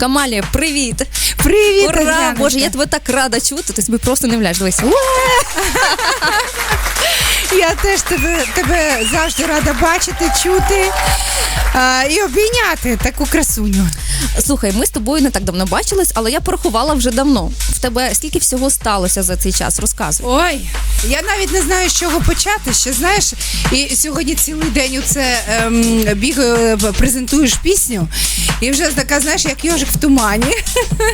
Камалія, привіт! Привіт, Ура! Боже, я тебе так рада чути, ти собі просто не вляєш. Дивись. Я теж тебе, тебе завжди рада бачити, чути а, і обійняти таку красуню. Слухай, ми з тобою не так давно бачились, але я порахувала вже давно. В тебе скільки всього сталося за цей час? Розказуй. Ой, я навіть не знаю, з чого почати. Ще знаєш, і сьогодні цілий день оце ем, бігаю, презентуєш пісню, і вже така, знаєш, як йожик в тумані.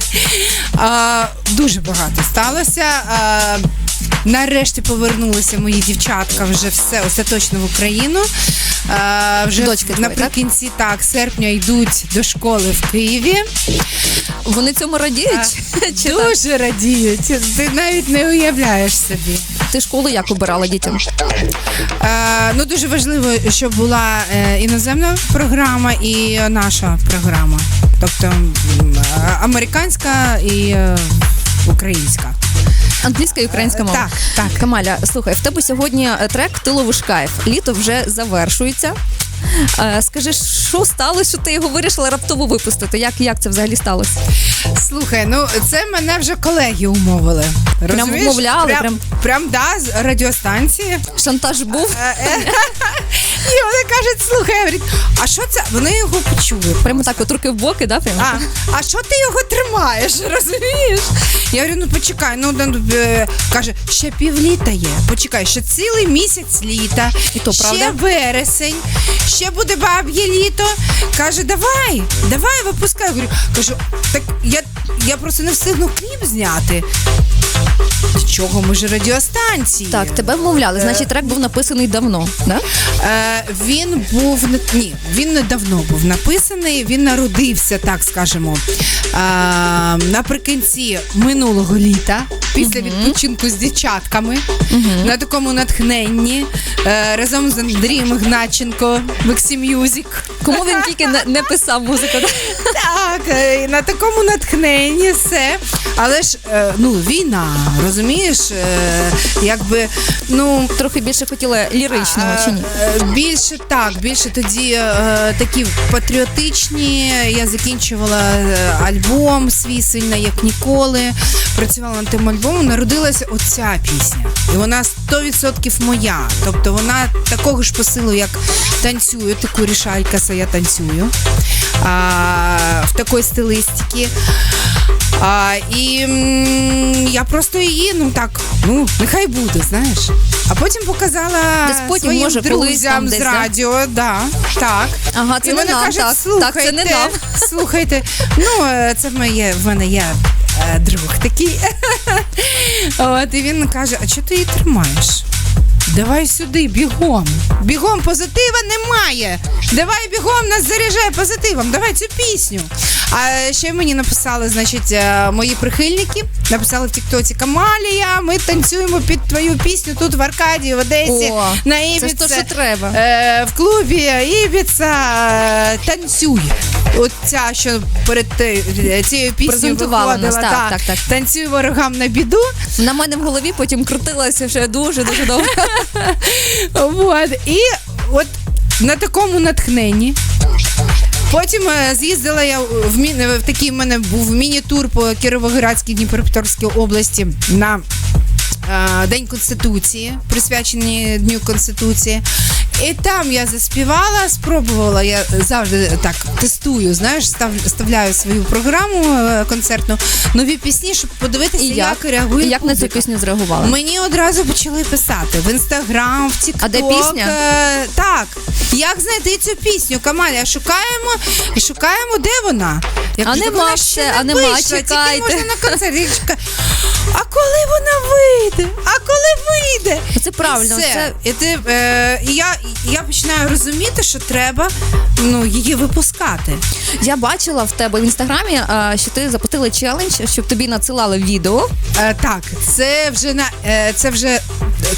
а, дуже багато сталося. А, Нарешті повернулися мої дівчатка вже все остаточно в Україну. А, вже Дочки наприкінці так? серпня йдуть до школи в Києві. Вони цьому радіють? Чи так? Дуже радіють. Ти навіть не уявляєш собі. Ти школу як обирала дітям? Е, ну дуже важливо, щоб була е, іноземна програма і наша програма, тобто американська і е, українська. Англійська і українська мова. Так, так. Камаля, слухай, в тебе сьогодні е, трек Ти ловиш кайф. Літо вже завершується. Е, Скажи, що сталося, що ти його вирішила раптово випустити? Як, як це взагалі сталося? Слухай, ну це мене вже колеги умовили. Розумієш? вмовляли, Прям, прям- прям да, з радіостанції. Шантаж був? Е, е, І вони кажуть, слухай, говорять, а що це? Вони його почули. Прямо так, от руки в боки, да? Прямо? А, а що ти його тримаєш, розумієш? Я говорю, ну почекай, ну ну, е, каже, ще півліта є. Почекай, ще цілий місяць літа, І то ще правда? вересень, ще буде баб'є літо. Каже, давай, давай, випускай. Говорю, кажу, так я, я просто не встигну кліп зняти. До чого ми ж радіостанції? Так, тебе вмовляли. Значить, трек був написаний давно, да? Е, він був не ні, він не давно був написаний. Він народився, так скажемо, е, наприкінці минулого літа, після відпочинку з дівчатками, на такому натхненні е, разом з Андрієм Ігначенко, Максим Мюзік. Кому він тільки не, не писав музику? Так, е, на такому натхненні все. Але ж е, ну, війна, розумієш? Якби, ну. Трохи більше хотіла ліричного чи ні? Більше так, більше тоді такі патріотичні. Я закінчувала альбом свій сильно як ніколи. Працювала над тим альбомом. Народилася оця пісня. І вона 100% моя. Тобто вона такого ж посилу, як танцюю, таку рішалькаса я танцюю. А, в такій стилистиці. А, і м, я просто її, ну так, ну, нехай буде, знаєш. А потім показала Десь потім, своїм може, колись друзям там з десь, да? радіо, да, так. Ага, це і не вони нам, кажуть, так. слухайте, Так, це не нам. слухайте, ну, е, це в моє, в мене є е, друг такий. От, і він каже, а чого ти її тримаєш? Давай сюди, бігом. Бігом позитива немає. Давай бігом нас заряджай позитивом. Давай цю пісню. А ще мені написали, значить, е, мої прихильники. Написали в Тіктоці Камалія. Ми танцюємо під твою пісню тут в Аркадії, в Одесі, О, на це ж то, що треба. Е, в клубі Ібіца е, танцюй. От ця, що перед цією піснею виходила. нас, так, та, так, так. Танцюй ворогам на біду. На мене в голові потім крутилося вже дуже дуже довго. Вот. І от на такому натхненні. Потім е, з'їздила я в, мі... в такий в мене був міні-тур по Кіровоградській Дніпропетровській області на е, День Конституції, присвячений Дню Конституції. І там я заспівала, спробувала, я завжди так тестую, знаєш, став, ставляю свою програму е, концертну, нові пісні, щоб подивитися, І як, як? реагує І як на цю пісню зреагували? Мені одразу почали писати в інстаграм, в Тікток. А де пісня? Е, так. Як знайти цю пісню? Камаля, шукаємо і шукаємо, де вона. Я А кажу, нема вона ще, не а нема, вийшла, чекайте. Тільки можна на концерт. Я А коли вона вийде? А коли вийде? Це правильно, І, все. це- і, ти, е, і я, я починаю розуміти, що треба ну, її випускати. Я бачила в тебе в інстаграмі, е, що ти запустила челендж, щоб тобі надсилали відео. Е, так, це вже на е, це вже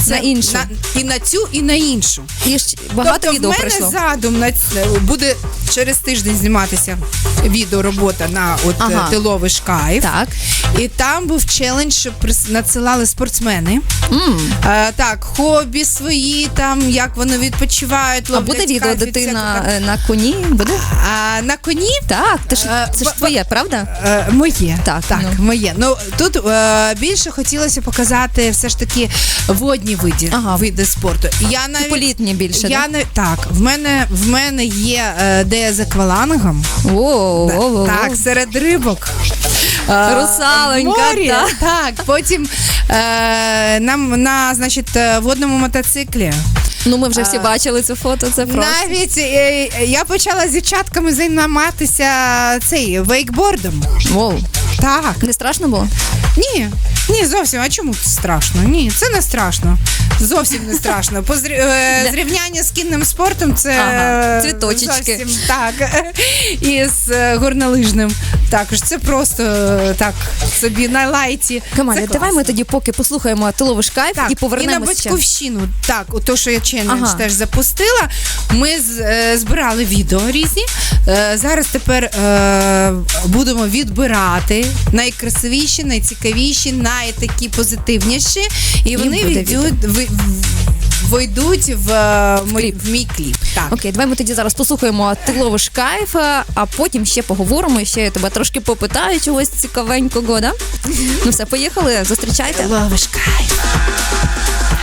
це На іншу. і на цю, і на іншу. І ж багато тобто відео в мене прийшло. задум на ц- буде через тиждень зніматися відеоробота на от Ага. е, ти кайф. Так. І там був челендж, що прис- надсилали спортсмени. М. Е, так, хобі свої, там як вони відпочивають, А буде відео, кайф де від на, е, коні? Буде? А на коні Так, ти ж, Е, це ж твоє, правда? Е, моє. Так, так ну. моє. Ну тут е, більше хотілося показати все ж таки водні види, Ага. види спорту. Я навіть Політні більше, я да? не так. В мене в мене є е, де з аквалангом. О, о, о, о. Так, серед рибок. Е, Русалонька, в морі. так. так. Потім е, нам на значить е, водному мотоциклі. Ну ми вже всі бачили це фото, це просто. Навіть я почала з дівчатками займатися цей вейкбордом. Воу. Так. Не страшно було? Ні, ні, зовсім. А чому страшно? Ні, це не страшно. Зовсім не страшно. По зрі- е, зрівняння з кінним спортом це Ага, цвіточечки. Зовсім, так. І з е, горнолижним. Також це просто е, так собі на лайті. Камаля, давай ми тоді поки послухаємо ти ловиш кайф Так, і і на повернемося. батьківщину. Так, то, що я челендж Ага. теж запустила. Ми з- е, збирали відео різні. Е, зараз тепер е, будемо відбирати найкрасивіші, найцікавіші, найтакі позитивніші. І вони буде війдуть, ви- в- войдуть в, е, в мій кліп. Так. Окей, давай ми тоді зараз послухаємо ти ловиш кайф, а потім ще поговоримо. і Ще я тебе трошки попитаю чогось цікавенького, да? Ну все, поїхали, зустрічайте. Ловиш кайф.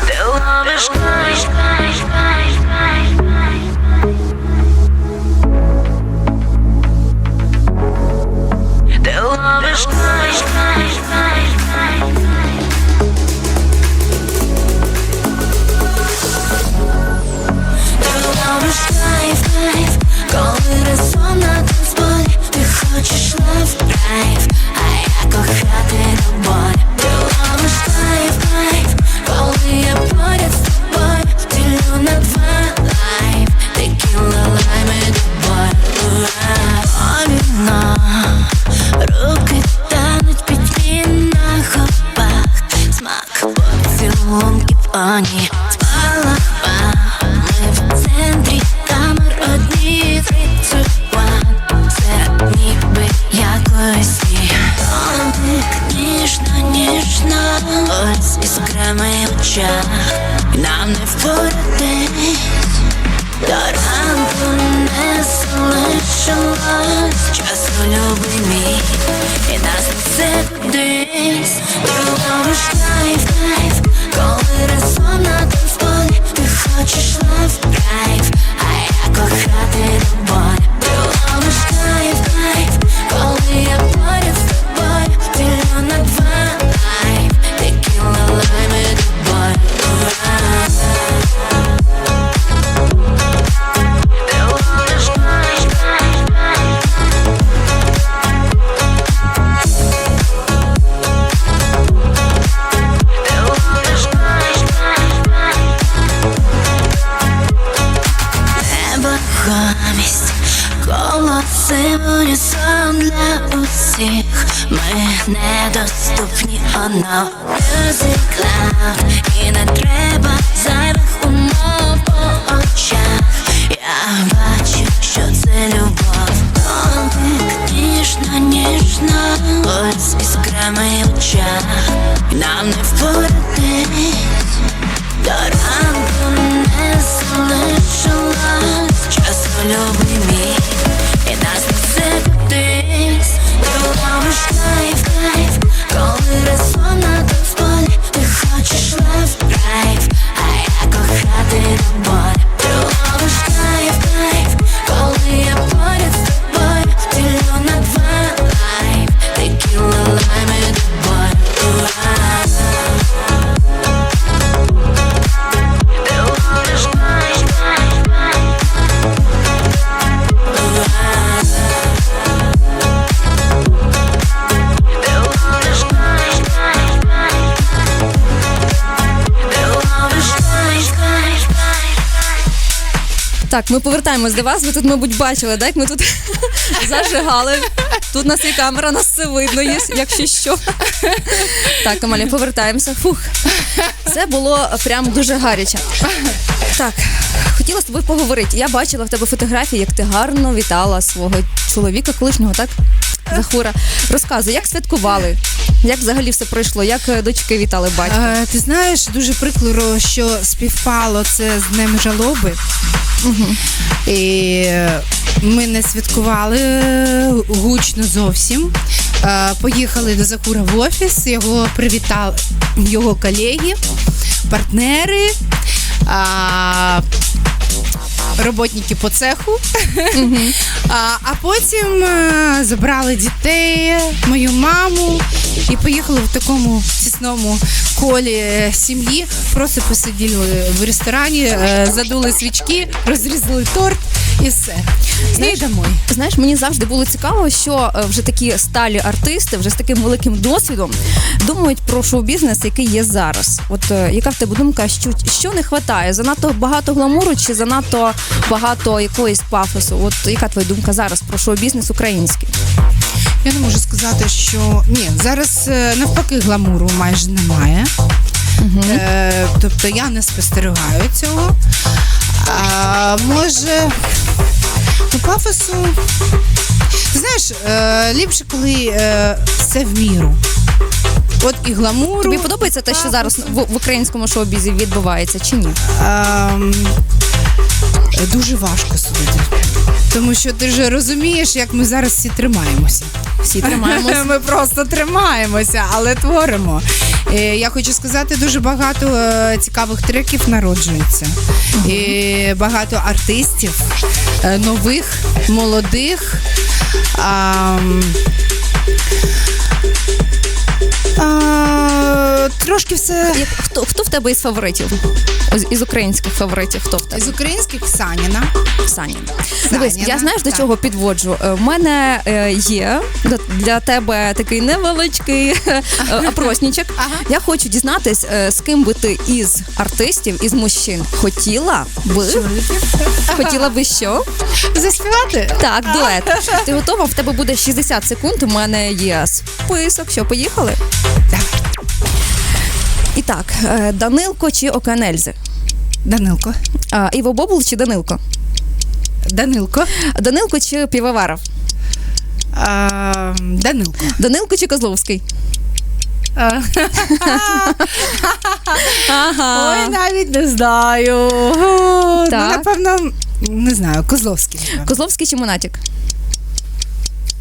Ти ловиш кайф, кайф, кайф, кайф. Ти ловиш кайф, ловиш кайф, на Ти хочеш лайф, драйв, а я кохати болі this. Одно Music Cloud І не треба зайвих умов по очах. Я бачу, що це любов. Домик ніжна, ніжна. Ось іскрами в очах. Нам не впоратись Так, ми повертаємось до вас. Ви тут, мабуть, бачили, так? Ми тут зажигали Тут нас є камера, нас все видно, якщо що. Так, Амалія, повертаємося. Фух. Це було прям дуже гаряче. Так, хотіла з тобою поговорити. Я бачила в тебе фотографії, як ти гарно вітала свого чоловіка, колишнього, так? Захура. Розказуй, як святкували? Як взагалі все пройшло? Як е, дочки вітали батька? Е, ти знаєш, дуже прикро, що співпало це з Днем жалоби. І ми не святкували е, гучно зовсім. Е, Поїхали до Закура в офіс, його привітали його колеги, партнери. Роботники по цеху, а, а потім е, забрали дітей, мою маму і поїхали в такому тісному колі е, сім'ї. Просто посиділи в ресторані, е, задули свічки, розрізали торт і все. І домой. Знаєш, мені завжди було цікаво, що е, вже такі сталі артисти, вже з таким великим досвідом, думають про шоу-бізнес, який є зараз. От яка в тебе думка, що, що не вистачає? Занадто багато гламуру чи занадто багато якоїсь пафосу? От яка твоя думка зараз про шоу-бізнес український? Я не можу сказати, що ні, зараз е, навпаки гламуру майже немає. Е, тобто я не спостерігаю цього. А, може, ну, пафосу. Знаєш, е, ліпше, коли е, все в міру. От і гламуру. Тобі подобається те, що зараз в, в українському шоу-бізі відбувається, чи ні? Ем, дуже важко судити. Тому що ти ж розумієш, як ми зараз всі тримаємося. Всі тримаємося. Ми просто тримаємося, але творимо. Е, Я хочу сказати, дуже багато е, цікавих треків народжується. І багато артистів, е, нових, молодих. ам, а, Трошки все Як, хто, хто в тебе із фаворитів? Із, із українських фаворитів, хто в тебе? з українських Саніна. Саня. Дивись, я знаєш до так. чого підводжу. Е, В мене е, є для, для тебе такий невеличкий е, опроснічок. Ага. Я хочу дізнатись, е, з ким би ти із артистів, із мужчин хотіла би хотіла би що? Заспівати? Так, дует. Ти готова? В тебе буде 60 секунд. У мене є список. Що поїхали? І так, е, Данилко чи Оканельзи? Данилко. А, Іво Бобул чи Данилко? Данилко. Данилко чи Півоваров? А, Данилко. Данилко чи Козловський? Ага. Ой, навіть не знаю. Так. Ну, напевно, не знаю, Козловський. напевно. Козловський чи Монатік?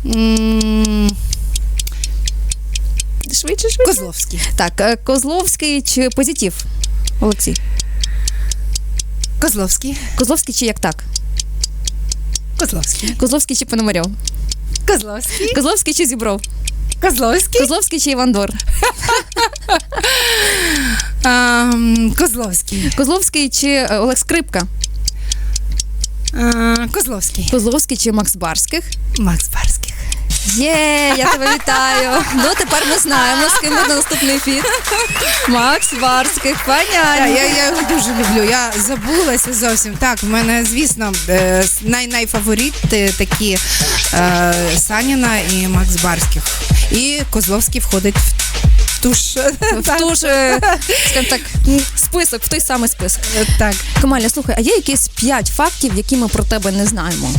М, Швидше, швидше. Козловський. Так, е, Козловський чи Позитив? Олексій. Козловський. Козловський чи як так? Козловський. Козловський чи Пономарьов? Козловський. Козловський чи Зібров? Козловський. Козловський чи Івандор? А, Козловський. Козловський чи е, Олег Скрипка? Козловський. Козловський чи Макс Барських? Макс Барських. Є, я тебе вітаю. Ну тепер ми знаємо, з ким буде наступний фіт. Макс Барських, понятно. я, я його дуже люблю. Я забулася зовсім. Так, в мене, звісно, е, най найфаворити такі е, Саніна і Макс Барських. І Козловський входить в ту ж. В ту ж, е, скажімо так, список, в той самий список. Так. Камаля, слухай, а є якісь п'ять фактів, які ми про тебе не знаємо?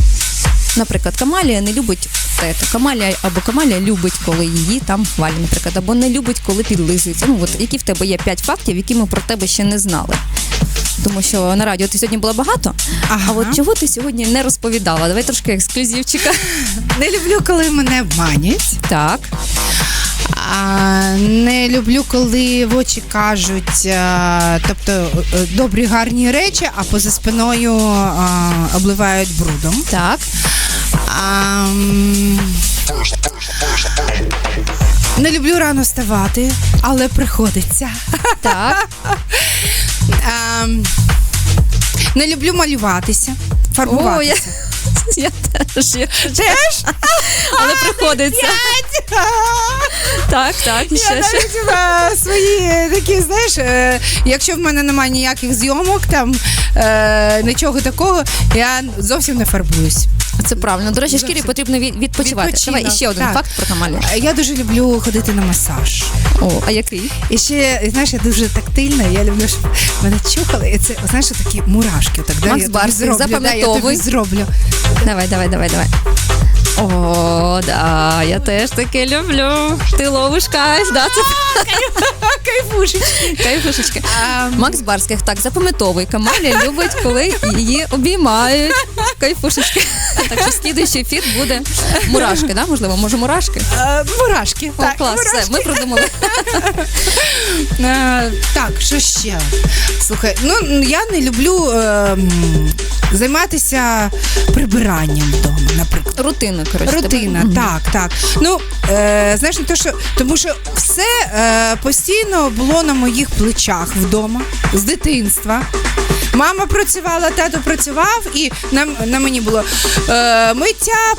Наприклад, Камалія не любить тето. Камалія або Камалія любить, коли її там хвалять, наприклад, або не любить, коли підлизується. Ну от які в тебе є п'ять фактів, які ми про тебе ще не знали. Тому що на радіо ти сьогодні була багато. Ага. А от чого ти сьогодні не розповідала? Давай трошки ексклюзивчика. Не люблю, коли мене обманять. Так. А, не люблю, коли в очі кажуть, а, тобто е, добрі гарні речі, а поза спиною а, обливають брудом. Так. Не люблю рано вставати, але приходиться. Так. А, не люблю малюватися, О, фарбуватися. я, теж. Я, Теж? але приходиться. Так, так, і Я ще, ще. навіть е, свої такі, знаєш, е, якщо в мене немає ніяких зйомок, там е, нічого такого, я зовсім не фарбуюсь. Це правильно. До речі, шкірі потрібно від- відпочивати. Відпочинок, Давай іще один так. факт про Камалю. Е, Я дуже люблю ходити на масаж. О, а який? І ще, знаєш, я дуже тактильна, я люблю, щоб мене чухали, і це, знаєш, такі мурашки. Так, да, Макс я тобі Барський, зроблю, да, я запам'ятовуй. тобі зроблю. Давай, давай, давай, давай. О, да, я теж таке люблю. Ти ловиш кайф, да, це Кайфушечки. кайфушечки. Макс Барських, так, запам'ятовуй. Камаля любить, коли її обіймають. Кайфушечки. Так що слідуючий фіт буде мурашки, да? Можливо, може мурашки? е, Мурашки. О, так, клас, мурашки. все, ми придумали. Е, так, що ще? Слухай, ну я не люблю е, м, займатися прибиранням вдома, наприклад. Рутина, коротше. Рутина, тебе. Так, так. Ну, е, знаєш, не то, що, тому що все е, постійно було на моїх плечах вдома з дитинства. Мама працювала, тато працював, і на, на мені було е, миття,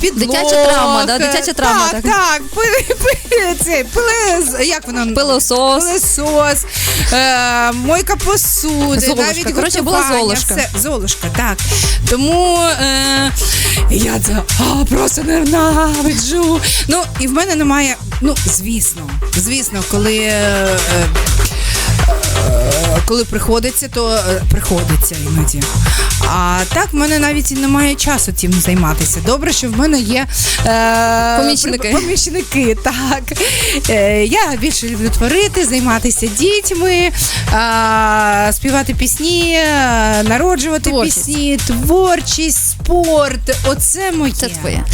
підлог. Дитяча травма, да? Дитяча травма, Так, так. так. Пили, пили, це, пили, як воно? Пилосос. Пилосос, е, мойка посуди, Золушка. навіть Коротше, була Золушка. Все, Золушка, так. Тому е, я це а, просто ненавиджу. Ну, і в мене немає, ну, звісно, звісно, коли. Е, коли приходиться, то е, приходиться іноді. А так в мене навіть і немає часу цим займатися. Добре, що в мене є е, Помічники. помічники. Так. Е, я більше люблю творити, займатися дітьми, е, співати пісні, е, народжувати Творчість. пісні, творчість, спорт. Оце моє. Це твоє.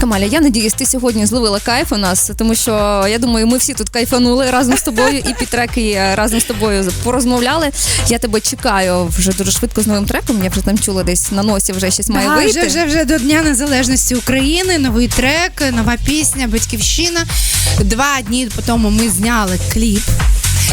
Камаля, я надіюсь, ти сьогодні зловила кайф у нас, тому що я думаю, ми всі тут кайфанули разом з тобою, і під треки е, разом з тобою порозмовляли. Я тебе чекаю вже дуже швидко з новим треком. Я вже там чула десь на носі вже щось має вийти. вже, вже, вже до Дня Незалежності України, новий трек, нова пісня, Батьківщина. Два дні по тому ми зняли кліп.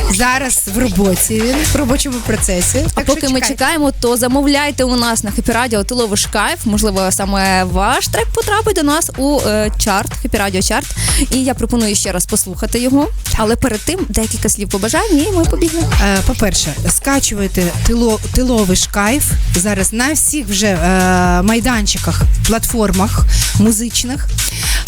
Зараз в роботі він в робочому процесі. А поки ми чекаємо, то замовляйте у нас на Хепі Радіо ти ловиш кайф. Можливо, саме ваш трек потрапить до нас у е, чарт, Хепі Радіо чарт. І я пропоную ще раз послухати його. Але перед тим декілька слів побажань, і ми побігли. Е, По-перше, скачуйте тило, тиловиш кайф зараз на всіх вже е, майданчиках, платформах музичних.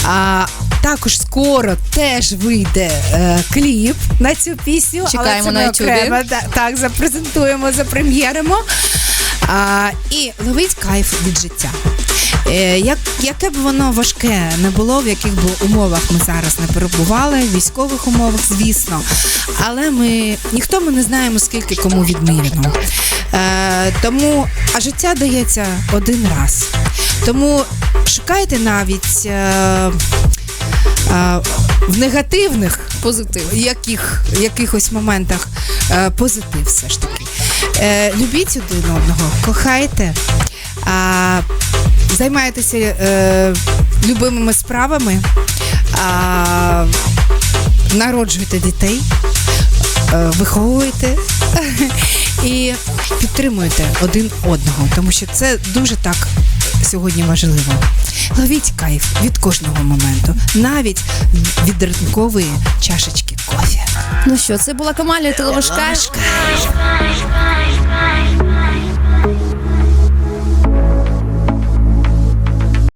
А також скоро теж вийде е, кліп на цю пісню. Чекаємо але це на окремо, та- так, запрезентуємо, запрем'єримо. А, і ловить кайф від життя. Е, як, яке б воно важке не було, в яких б умовах ми зараз не перебували, в військових умовах, звісно. Але ми ніхто ми не знаємо, скільки кому відмірено. Е, тому, а життя дається один раз. Тому шукайте навіть. Е, е, в негативних Позитив. яких, якихось моментах е, позитив все ж таки. Е, любіть один одного, кохайте, а, займайтеся е, любимими справами, а, народжуйте дітей, е, виховуйте і підтримуйте один одного, тому що це дуже так сьогодні важливо. Ловіть кайф від кожного моменту, навіть від ранкової чашечки кофі. Ну що, це була Камалія Телевашка.